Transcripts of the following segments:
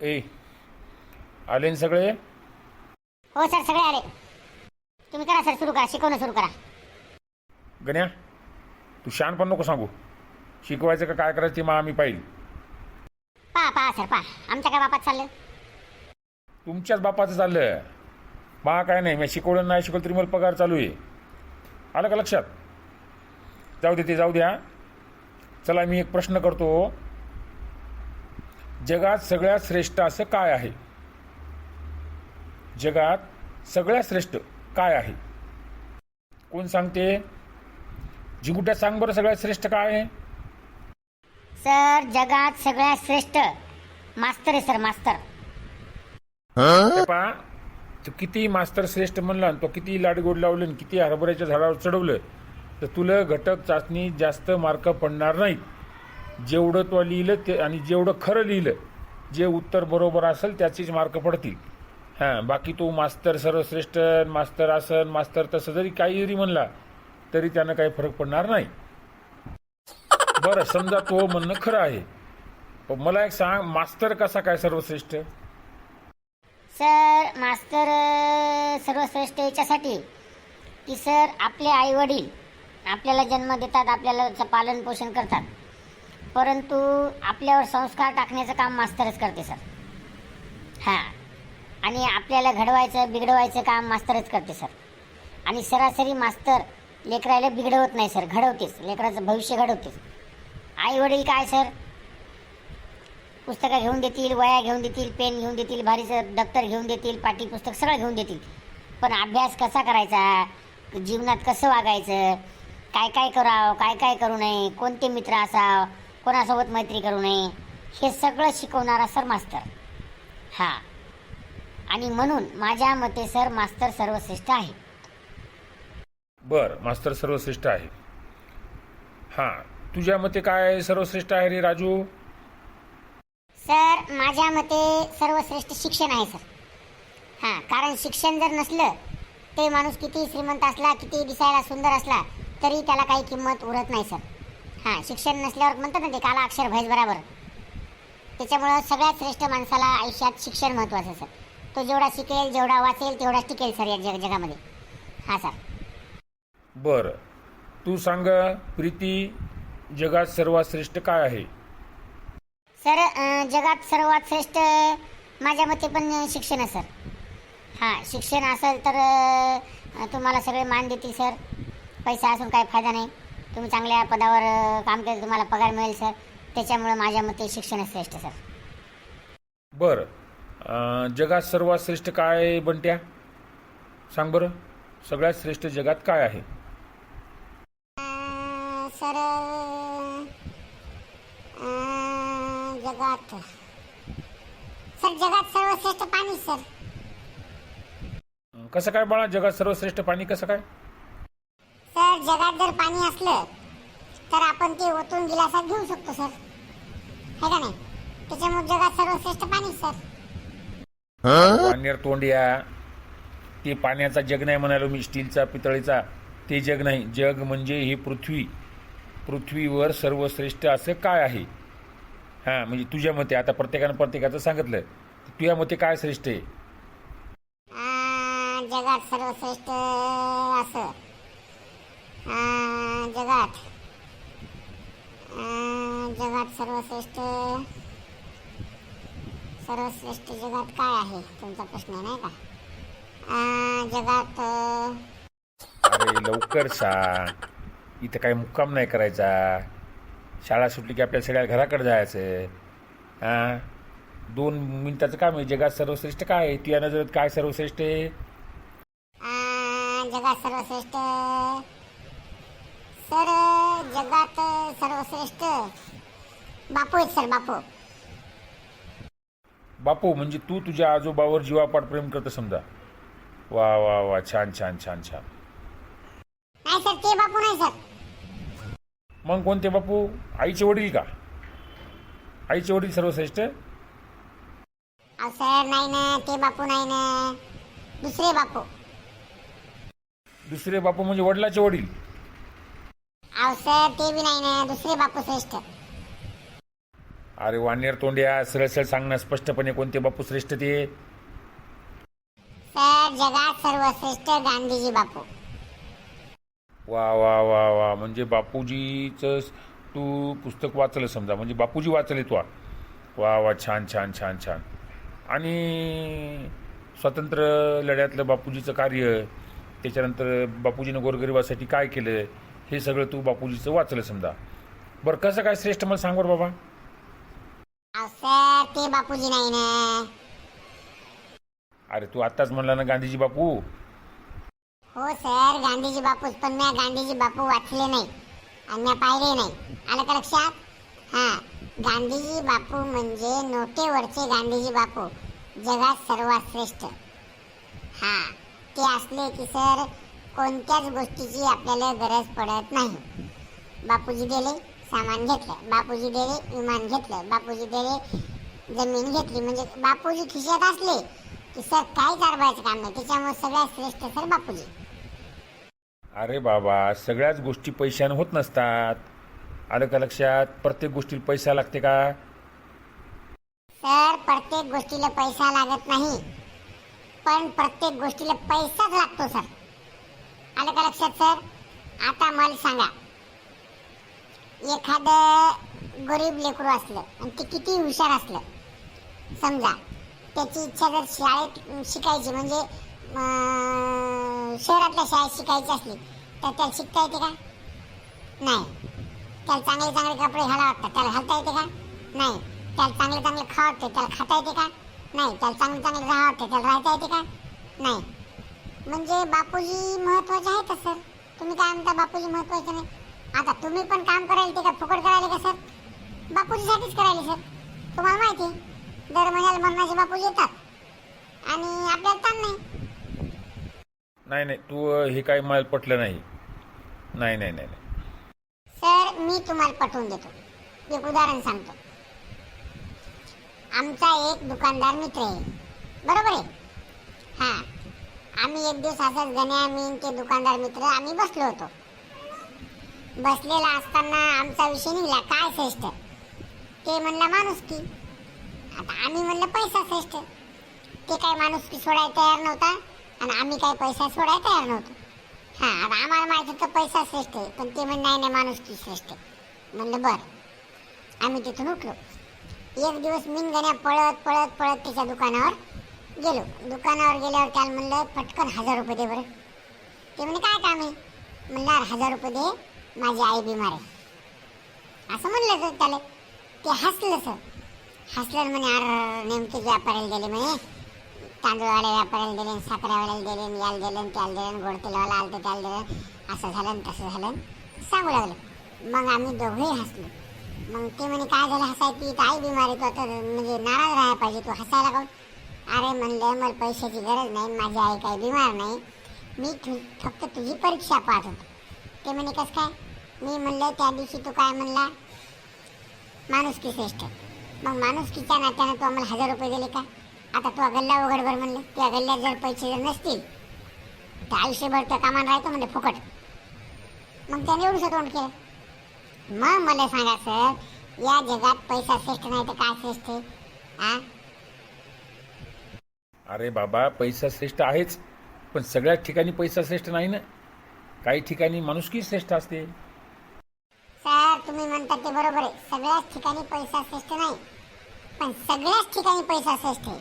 ए आले ना सगळे? हो सर सगळे आले. तुम्ही करा सर सुरू करा शिकवणं सुरू करा. गण्या तू शान पण नको सांगू. शिकवायचं का काय करायचं ते मग आम्ही पाहिजे पहा पहा सर पहा. आमच्या काय बापात चाललं तुमच्याच बापाचं चाललं मा काय नाही मी शिकवलं नाही शिकवलं तरी मला पगार चालू आहे. आलं का लक्षात? जाऊ दे ते जाऊ द्या चला मी एक प्रश्न करतो. जगात सगळ्यात श्रेष्ठ असं काय आहे? जगात सगळ्यात श्रेष्ठ काय आहे? कोण सांगते? जिंकुट्यात सांग बरं सगळ्यात श्रेष्ठ काय आहे? सर जगात सगळ्यात श्रेष्ठ मास्तर आहे सर मास्तर. हे पहा तो किती मास्तर श्रेष्ठ म्हणला आणि तो किती लाडगोड लावलं आणि किती हरभऱ्याच्या झाडावर चढवलं तर तुला घटक चाचणी जास्त मार्क पडणार नाहीत. जेवढं तो लिहिलं ते आणि जेवढं खरं लिहिलं जे उत्तर बरोबर असेल त्याचेच मार्क पडतील. हां बाकी तो मास्तर सर्वश्रेष्ठ मास्तर असन मास्तर तसं जरी काही जरी म्हणला तरी त्यानं काही फरक पडणार नाही. बरं समजा तो म्हणणं खरं आहे. पण मला एक सांग मास्तर कसा काय सर्वश्रेष्ठ? सर मास्तर सर्वश्रेष्ठ याच्यासाठी की सर आपले आई वडील आपल्याला जन्म देतात आपल्याला पालन पोषण करतात. परंतु आपल्यावर संस्कार टाकण्याचं काम मास्तरच करते सर. हां. आणि आपल्याला घडवायचं बिघडवायचं काम मास्तरच करते सर. आणि सरासरी मास्तर लेकराला बिघडवत नाही सर. घडवतेच. लेकराचं भविष्य घडवतेच. आई वडील काय सर? पुस्तकं घेऊन देतील वया घेऊन देतील पेन घेऊन देतील भारीचं दप्तर घेऊन देतील पाटी पुस्तक सगळं घेऊन देतील. पण अभ्यास कसा करायचा? जीवनात कसं वागायचं? काय काय करावं? काय काय करू नये? कोणते मित्र असावं? कोणासोबत मैत्री करू नये हे सगळं शिकवणारा सर मास्तर. हां. आणि म्हणून माझ्या मते सर मास्तर सर्वश्रेष्ठ आहे. बर मास्तर सर्वश्रेष्ठ आहे. हां तुझ्या मते काय सर्वश्रेष्ठ आहे रे राजू? सर माझ्या मते सर्वश्रेष्ठ शिक्षण आहे सर. हां कारण शिक्षण जर नसलं ते माणूस किती श्रीमंत असला किती दिसायला सुंदर असला तरी त्याला काही किंमत उरत नाही सर. हां शिक्षण नसल्यावर म्हणतात ना ते काला अक्षर भैस बराबर. त्याच्यामुळं सगळ्यात श्रेष्ठ माणसाला आयुष्यात शिक्षण महत्त्वाचं सर. तो जेवढा शिकेल जेवढा वाचेल तेवढाच टिकेल सर या जग जगामध्ये. हां सर. बर. तू सांग प्रीती जगात सर्वात श्रेष्ठ काय आहे? सर अं, जगात सर्वात श्रेष्ठ माझ्या मते पण शिक्षण आहे सर. हां शिक्षण असेल तर अं, तुम्हाला सगळे मान देतील सर. पैसा असून काही फायदा नाही. तुम्ही चांगल्या पदावर काम केलं तुम्हाला पगार मिळेल सर. त्याच्यामुळं माझ्या मते शिक्षण श्रेष्ठ सर. बर. जगात सर्वात श्रेष्ठ काय आहे, बंट्या? सांग बरं. सगळ्यात श्रेष्ठ जगात काय आहे? सर जगात. सर जगात सर्वश्रेष्ठ पाणी सर. कसं काय बाळा? जगात सर्वश्रेष्ठ पाणी कसं काय? जगात जर पाणी असलं तर आपण ते ओतून गिलासात घेऊ शकतो सर. है का नाही? त्याच्यामुळे जगात सर्वश्रेष्ठ पाणी सर. पाण्यावर तोंडिया ते पाण्याचा जग नाही म्हणालो मी स्टीलचा पितळीचा ते जग नाही. जग म्हणजे ही पृथ्वी. पृथ्वीवर सर्वश्रेष्ठ असं काय आहे? हां म्हणजे तुझ्या मते आता प्रत्येकानं प्रत्येकाचं सांगितलं. तुझ्या मते काय श्रेष्ठ आहे? आ, जगात सर्वश्रेष्ठ असं. जगात. आ, जगात सर्वश्रेष्ठ सर्वश्रेष्ठ जगात काय आहे? तुमचा प्रश्न नाही का? आ, जगात अरे लवकर सांग. इथं काही मुक्काम नाही करायचा. शाळा सुटली की आपल्या सगळ्या घराकडे जायचं हां दोन मिनिटाचं काम आहे. जगात सर्वश्रेष्ठ काय आहे? तुझ्या नजरेत काय सर्वश्रेष्ठ आहे? आ, जगात सर्वश्रेष्ठ सर जगात सर्वश्रेष्ठ बापू आहेत सर बापू. बापू म्हणजे तू तुझ्या आजोबावर जीवापाड प्रेम करतो समजा. वा वा वा छान छान छान छान. नाही सर ते बापू नाही सर. मग कोणते बापू? आईचे वडील का? आईचे वडील सर्वश्रेष्ठ? अहो सर नाही ना ते बापू नाही ना. दुसरे बापू. दुसरे बापू म्हणजे वडिलाचे वडील? अहो सर ते बी नाही ना दुसरे बापू श्रेष्ठ. अरे वानेर तोंड्या सरळ सरळ सांगणं स्पष्टपणे कोणते बापू श्रेष्ठ ते? सर जगात सर्वश्रेष्ठ गांधीजी बापू. वा वा वा वा. म्हणजे बापूजीचं तू पुस्तक वाचलं समजा. म्हणजे बापूजी वाचले तू. वा वा छान छान छान छान. आणि स्वातंत्र्य लढ्यातलं बापूजीचं कार्य त्याच्यानंतर बापूजीनं गोरगरिबासाठी काय केलं? हे सगळं तू बापूजीचं वाचलं समजा. बरं कसं काय श्रेष्ठ मला सांग बरं बाबा. सर ते बापूजी नाही ना. अरे तू आत्ताच म्हणला ना गांधीजी बापू. हो सर गांधीजी बापूच पण मी गांधीजी बापू वाचले नाही. आणि मी पाहिले नाही. आलं का लक्षात? हा गांधीजी बापू म्हणजे नोटेवरचे गांधीजी बापू. जगात सर्वात श्रेष्ठ. हा ते असले की सर कोणत्याच गोष्टीची आपल्याला गरज पडत नाही. बापूजी दिले सामान घेतलं. बापूजी दिले विमान घेतलं. बापूजी दिले जमीन घेतली. म्हणजे बापूजी खिशात असले की सर काहीच अडवायचं काम नाही. त्याच्यामुळे सगळ्यात श्रेष्ठ सर बापूजी. अरे बाबा सगळ्याच गोष्टी पैशानं होत नसतात. आलं का लक्षात? प्रत्येक गोष्टीला पैसा लागते का? सर प्रत्येक गोष्टीला पैसा लागत नाही. पण प्रत्येक गोष्टीला पैसाच लागतो सर. आलं का लक्षात सर? आता मला सांगा. एखादं गरीब लेकरू असलं आणि ते किती हुशार असलं समजा त्याची इच्छा जर शाळेत शिकायची म्हणजे शहरातल्या शाळेत शिकायची असली तर त्याला शिकता येते का? नाही. त्याला चांगले चांगले कपडे घाला वाटतात त्याला घालता येते का? नाही. त्याला चांगले चांगले खा वाटते त्याला खाता येते का? नाही. त्याला चांगले चांगले राहा वाटते त्याला राहता येते का? नाही. म्हणजे बापूजी महत्त्वाचे आहेत सर? तुम्ही काय म्हणता बापूजी महत्त्वाचे नाही? आता तुम्ही पण काम करायला ते का फुकट करायला का सर? बापूजीसाठीच करायला सर. तुम्हाला माहिती दर महिन्याला मरणाचे बापूजी येतात. आणि आपल्याला ताण नाही. नाही नाही तू अ, हे काय मला पटलं नाही. नाही नाही नाही नाही. सर मी तुम्हाला पटवून देतो. एक उदाहरण सांगतो. आमचा एक दुकानदार मित्र आहे. बरोबर आहे? आम्ही एक दिवस असंच गण्या मी ते दुकानदार मित्र आम्ही बसलो होतो. बसलेला असताना आमचा विषय निघला काय श्रेष्ठ? ते म्हणला माणुसकी आता आम्ही म्हणलं पैसा श्रेष्ठ. ते काय माणूस की सोडायला तयार नव्हता आणि आम्ही काय पैसा सोडायला तयार नव्हतो. हां आता आम्हाला माहिती होतं पैसा श्रेष्ठ आहे पण ते म्हण नाही नाही माणुसकी श्रेष्ठ आहे. म्हणलं बरं. आम्ही तिथून उठलो. एक दिवस मिनगण्या पळत पळत पळत त्याच्या दुकानावर गेलो. दुकानावर गेल्यावर त्याला म्हणलं पटकन हजार रुपये दे बरं. ते म्हणे काय काम आहे? म्हणलं "अरे, हजार रुपये दे माझी आई बिमार आहे. असं म्हणलं सर त्याला. ते हसलं सर. हसलं म्हणे अर नेमके व्यापाऱ्याला दिले म्हणे. तांदूळवाल्या व्यापाऱ्याला दिले साखरेवाल्याला दिले याला दिले त्याला दिले गोडतेलवाला आलं तर त्याला दिलं. असं झालं तसं झालं. सांगू लागलं. मग आम्ही दोघंही हसलो. मग ते म्हणे काय झालं? हसायची? तर आई बिमार आहे तू आता म्हणजे नाराज राहायला पाहिजे. तू हसायला का अरे म्हणलं मला पैशाची गरज नाही माझी आई काही बिमार नाही. मी तु फक्त तुझी परीक्षा पाहत होतो. ते म्हणे कसं काय? मी म्हणलं त्या दिवशी तू काय म्हणला? माणुसकी श्रेष्ठ. मग माणुसकीच्या नात्यानं तू आम्हाला हजार रुपये दिले का? आता तू गल्ला उघडभर म्हणलं. त्या गल्ल्यात जर पैसे जर नसतील तर आयुष्यभर त्या कामान राहतो म्हणजे फुकट. मग त्याने एवढंसं तोंड केलं. मग मला सांगा सर या जगात पैसा श्रेष्ठ नाही तर काय श्रेष्ठ आहे? आ? अरे बाबा पैसा श्रेष्ठ आहेच पण सगळ्याच ठिकाणी पैसा श्रेष्ठ नाही ना? काही ठिकाणी माणुसकी श्रेष्ठ असते. सर तुम्ही म्हणता ते बरोबर आहे. सगळ्याच ठिकाणी पैसा श्रेष्ठ नाही पण सगळ्याच ठिकाणी पैसा श्रेष्ठ आहे.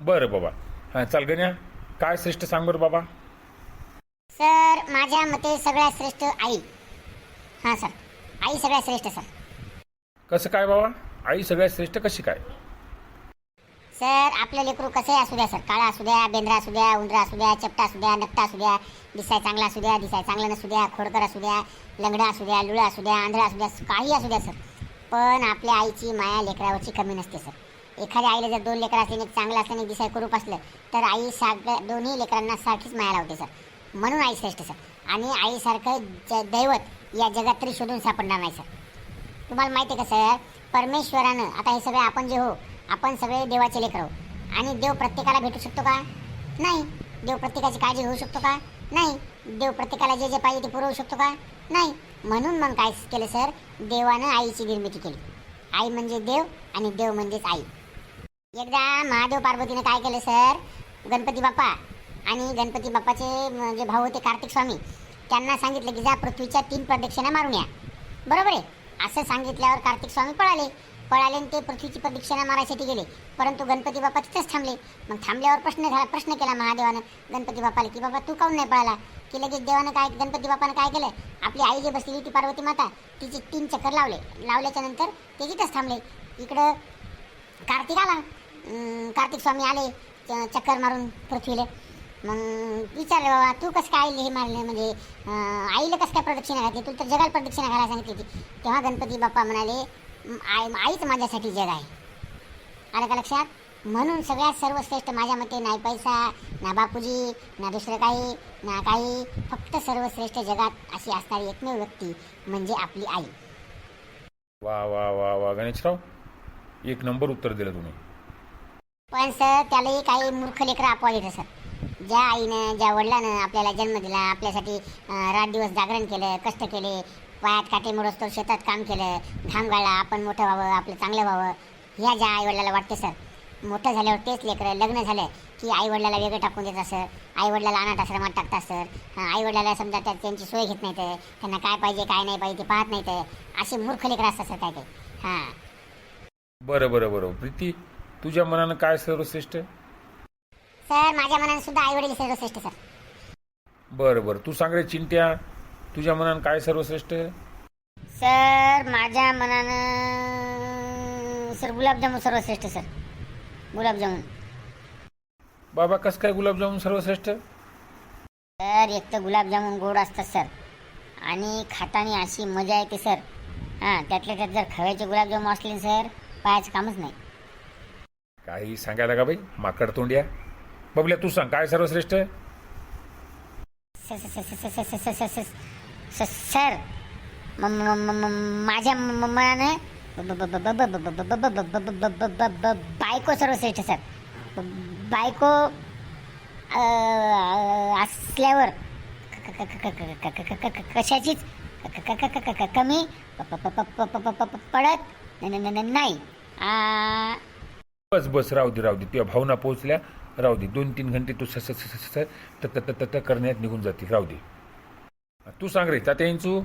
बरं बाबा. हां चाल गण्या. काय श्रेष्ठ सांग बरं बाबा? सर माझ्या मते सगळ्यात श्रेष्ठ आई. हां सर. आई सगळ्यात श्रेष्ठ सर. कसं काय बाबा? आई सगळ्यात श्रेष्ठ कशी काय? सर आपलं लेकरू कसंही असू द्या सर काळा असू द्या बेंद्रा असू द्या उंदरा असू द्या चपटा असू द्या नकटा असू द्या दिसाय चांगला असू द्या दिसाय चांगला नसू द्या खोडकर असू द्या लंगडा असू द्या लुळा असू द्या आंधळा असू द्या काही असू द्या सर पण आपल्या आईची माया लेकरावरची कमी नसते सर एखाद्या आईला जर दोन लेकरं असले एक चांगलं असलं आणि दिसाय कुरूप असलं तर आई सगळ्या दोन्ही लेकरांना सारखीच माया लावते सर म्हणून आई श्रेष्ठ सर आणि आईसारखं ज दैवत या जगात तरी शोधून सापडणार नाही सर तुम्हाला माहिती आहे का सर परमेश्वरानं आता हे सगळं आपण जे हो आपण सगळे देवाचे लेकर आहोत. आणि देव प्रत्येकाला भेटू शकतो का? नाही. देव प्रत्येकाची काळजी घेऊ शकतो का? नाही. देव प्रत्येकाला जे जे पाहिजे ते पुरवू शकतो का? नाही. म्हणून मग काय केलं सर? देवानं आईची निर्मिती केली. आई म्हणजे देव आणि देव म्हणजेच आई. एकदा महादेव पार्वतीनं काय केलं सर? गणपती बाप्पा आणि गणपती बाप्पाचे जे भाऊ होते कार्तिक स्वामी त्यांना सांगितलं की जा पृथ्वीच्या तीन प्रदक्षिणा मारून या. बरोबर आहे. असं सांगितल्यावर कार्तिक स्वामी पळाले. पळाले आणि ते पृथ्वीची प्रदक्षिणा मारायसाठी गेले. परंतु गणपती बाप्पा तिथेच थांबले. मग थांबल्यावर प्रश्न झाला प्रश्न केला महादेवानं गणपती बाप्पाला की बाबा तू काऊन नाही पळाला? की लगेच देवानं काय गणपती बाप्पानं काय केलं? आपली आई जी बसलेली ती पार्वती माता तिचे तीन चक्कर लावले. लावल्याच्या नंतर ते तिथेच थांबले. इकडं कार्तिक आला. कार्तिक स्वामी आले च- चक्कर मारून पृथ्वीला. मग विचारलं बाबा तू कसं काय हे मारले? म्हणजे आईला कसं काय प्रदक्षिणा घातली? तू तर जगाला प्रदक्षिणा घालायला सांगितली होती. तेव्हा गणपती बाप्पा म्हणाले आई आईच माझ्यासाठी जग आहे. आलं का लक्षात? म्हणून सगळ्यात सर्वश्रेष्ठ माझ्या मते नाही पैसा ना बापूजी ना दुसरं काही ना काही. फक्त सर्वश्रेष्ठ जगात अशी असणारी एकमेव व्यक्ती म्हणजे आपली आई. वा वा वा वा. गणेशराव एक नंबर उत्तर दिलं तुम्ही. पण सर त्यालाही काही मूर्ख लेकरं अपवाद येतं सर. ज्या आईनं ज्या वडिलानं आपल्याला जन्म दिला आपल्यासाठी रात दिवस जागरण केलं कष्ट केले पायात काटे मोडसतो शेतात काम केलं. घाम गाळला आपण मोठं व्हावं आपलं चांगलं व्हावं. ह्या ज्या आई वडिलाला वाटते सर मोठं झाल्यावर तेच लेकरं लग्न झालं की आई वडिलाला वेगळं टाकून देतात सर. आई वडिलाला अनाथ आश्रमात टाकतात सर. आई वडिलाला समजा त्या त्यांची सोय घेत नाही तर त्यांना काय पाहिजे काय नाही पाहिजे ते पाहत नाही तर असे मूर्ख लेकरं असतात सर काय काही हां. बरं बरं बरं. प्रीती तुझ्या मनानं काय सर्वश्रेष्ठ? सर माझ्या मनाने सुद्धा आई वडील सर्वश्रेष्ठ सर. बरं बरं. तू सांग रे चिंट्या तुझ्या मनानं काय सर्वश्रेष्ठ सर माझ्या मनानं सर गुलाबजामुन सर्वश्रेष्ठ सर गुलाबजामुन बाबा कसं काय गुलाबजामुन सर्वश्रेष्ठ सर एक तर गुलाबजामुन गोड असतात सर आणि खाताना अशी मजा येते सर हां त्यातल्या त्यात जर खव्याचे गुलाबजामुन असले सर पायाचं कामच नाही काही सांगायला का बाई माकड तोंड्या बबल्या तू सांग काय सर्वश्रेष्ठ स- स- स- स- स- स- स- स- स- सर माझ्या मनानं बायको सर्वश्रेष्ठ सर बायको असल्यावर कशाचीच कमी पडत नाही बस बस राहू दे राहू दे तुझ्या भावना पोहोचल्या राहू दे दोन तीन घंटे तू सस सस करण्यात निघून जाते राहू दे तू सांग रे तात्यांचू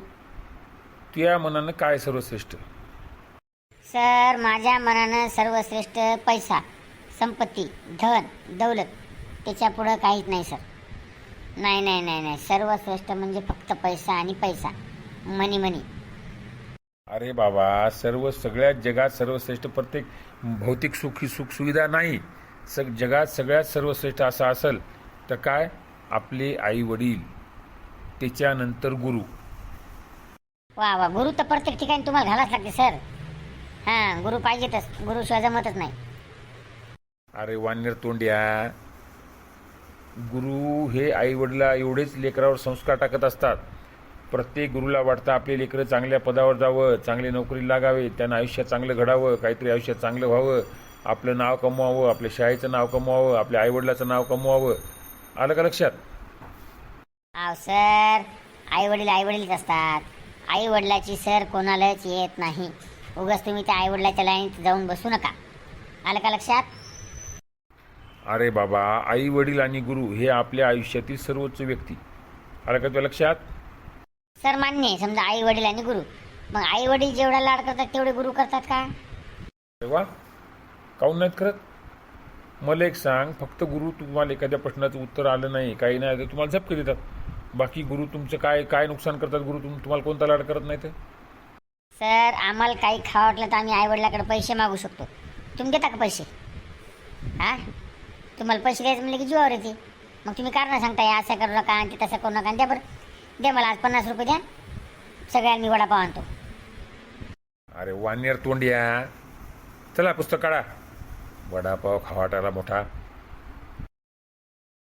तुझ्या मनानं काय सर्वश्रेष्ठ? सर माझ्या मनानं सर्वश्रेष्ठ पैसा संपत्ती धन दौलत त्याच्या पुढं काहीच नाही सर. नाही नाही नाही नाही. सर्वश्रेष्ठ म्हणजे फक्त पैसा आणि पैसा. मनी मनी. अरे बाबा सर्व सगळ्यात जगात सर्वश्रेष्ठ प्रत्येक भौतिक सुखी सुख सुविधा नाही. सग जगात सगळ्यात सर्वश्रेष्ठ असं असेल तर काय? आपले आई वडील त्याच्यानंतर गुरु. वा वा. गुरु तर प्रत्येक ठिकाणी तुम्हाला घालाच लागते सर हां गुरु पाहिजेतच. गुरुशिवाय जमतच नाही. अरे वानर तोंड्या. गुरु हे आई वडिला एवढेच लेकरावर संस्कार टाकत असतात. प्रत्येक गुरुला वाटतं आपले लेकरं चांगल्या पदावर जावं चांगली नोकरी लागावे त्यांना आयुष्यात चांगलं घडावं काहीतरी आयुष्यात चांगलं व्हावं आपलं नाव कमवावं आपल्या शाळेचं नाव कमवावं आपल्या आईवडिलाचं नाव कमवावं. आलं का लक्षात? आव सर आई वडील आई वडीलच असतात. आई वडिलाची सर कोणालाच येत नाही. उगाच तुम्ही त्या आई वडिलाच्या लाईनीत जाऊन बसू नका. आलं का लक्षात? अरे बाबा आई वडील आणि गुरु हे आपल्या आयुष्यातील सर्वोच्च व्यक्ती. आलं का तुझ्या लक्षात? सर मान्य आहे. समजा आई वडील आणि गुरु. मग आई वडील जेवढा लाड करतात तेवढे गुरु करतात का? अरे वा काऊन नाहीत करत? मला एक सांग फक्त गुरु तुम्हाला एखाद्या प्रश्नाचं उत्तर आलं नाही काही नाही तर तुम्हाला झपके देतात. बाकी गुरु तुमचं काय काय नुकसान करतात गुरु? तुम तुम्हाला कोणता लाड करत नाही तर सर आम्हाला काही खावं वाटलं तर आम्ही आई वडिलाकडे पैसे मागू शकतो. तुम्ही देता का पैसे? हा? तुम्हाला पैसे द्यायचे म्हणले की जीवावर येते. मग तुम्ही कारण सांगता हे असं करू नका आणि ते तसं करू नका आणि द्या बरं. द्या मला आज पन्नास रुपये द्या. सगळ्यांनी मी वडापाव आणतो. अरे वानेर तोंडिया. चला पुस्तक काढा. वडापाव खावाटाला मोठा.